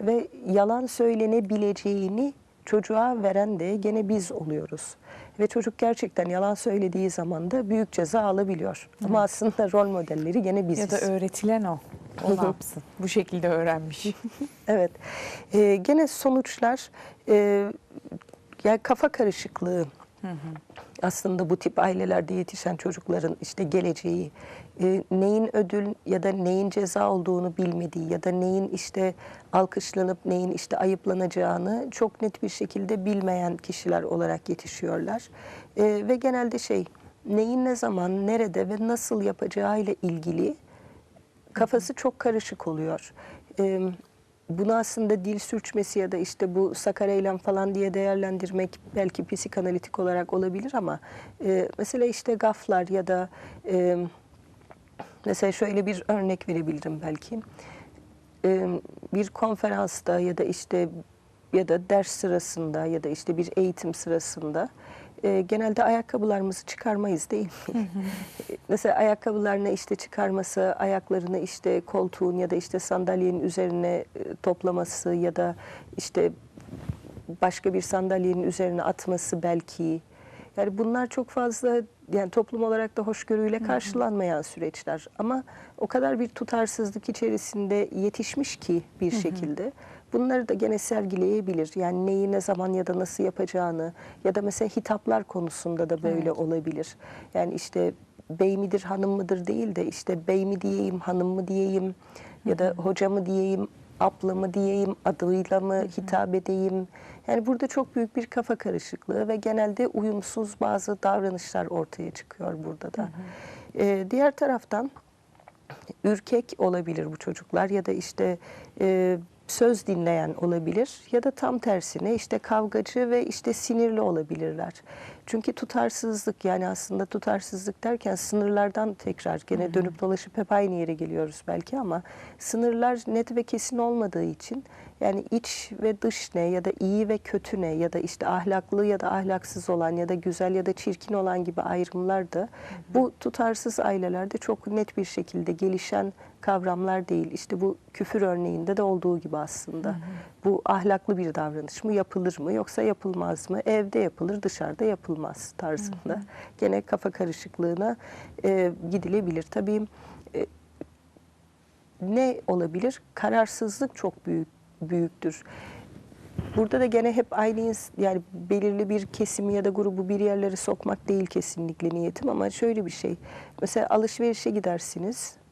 ve yalan söylenebileceğini çocuğa veren de gene biz oluyoruz. Ve çocuk gerçekten yalan söylediği zaman da büyük ceza alabiliyor. Ama aslında rol modelleri gene biziz. Ya da öğretilen o. O ne yapsın? Bu şekilde öğrenmiş. Evet. Ee, gene sonuçlar e, yani kafa karışıklığı aslında bu tip ailelerde yetişen çocukların işte geleceği e, neyin ödül ya da neyin ceza olduğunu bilmediği ya da neyin işte alkışlanıp neyin işte ayıplanacağını çok net bir şekilde bilmeyen kişiler olarak yetişiyorlar. E, ve genelde şey neyin ne zaman, nerede ve nasıl yapacağıyla ilgili kafası çok karışık oluyor. Ee, bunu aslında dil sürçmesi ya da işte bu sakar eylem falan diye değerlendirmek belki psikanalitik olarak olabilir ama e, mesela işte gaflar ya da e, mesela şöyle bir örnek verebilirim belki. E, bir konferansta ya da işte ya da ders sırasında ya da işte bir eğitim sırasında e, genelde ayakkabılarımızı çıkarmayız değil mi? Mesela ayakkabılarını işte çıkarması, ayaklarını işte koltuğun ya da işte sandalyenin üzerine e, toplaması ya da işte başka bir sandalyenin üzerine atması belki. Yani bunlar çok fazla yani toplum olarak da hoşgörüyle karşılanmayan süreçler. Ama o kadar bir tutarsızlık içerisinde yetişmiş ki bir şekilde bunları da gene sergileyebilir. Yani neyi ne zaman ya da nasıl yapacağını ya da mesela hitaplar konusunda da böyle olabilir. Yani işte bey midir hanım mıdır değil de işte bey mi diyeyim hanım mı diyeyim ya da hoca mı diyeyim abla mı diyeyim adıyla mı hitap edeyim. Yani burada çok büyük bir kafa karışıklığı ve genelde uyumsuz bazı davranışlar ortaya çıkıyor burada da. Ee, diğer taraftan ürkek olabilir bu çocuklar ya da işte e, söz dinleyen olabilir ya da tam tersine işte kavgacı ve işte sinirli olabilirler. Çünkü tutarsızlık yani aslında tutarsızlık derken sınırlardan tekrar gene dönüp dolaşıp hep aynı yere geliyoruz belki ama sınırlar net ve kesin olmadığı için yani iç ve dış ne ya da iyi ve kötü ne ya da işte ahlaklı ya da ahlaksız olan ya da güzel ya da çirkin olan gibi ayrımlar da bu tutarsız ailelerde çok net bir şekilde gelişen kavramlar değil. İşte bu küfür örneğinde de olduğu gibi aslında. Bu ahlaklı bir davranış mı yapılır mı yoksa yapılmaz mı? Evde yapılır dışarıda yapılmaz tarzında. Gene kafa karışıklığına e, gidilebilir. Tabii e, ne olabilir? Kararsızlık çok büyük büyüktür. Burada da gene hep aynı yani belirli bir kesimi ya da grubu bir yerlere sokmak değil kesinlikle niyetim ama şöyle bir şey. Mesela alışverişe gidersiniz.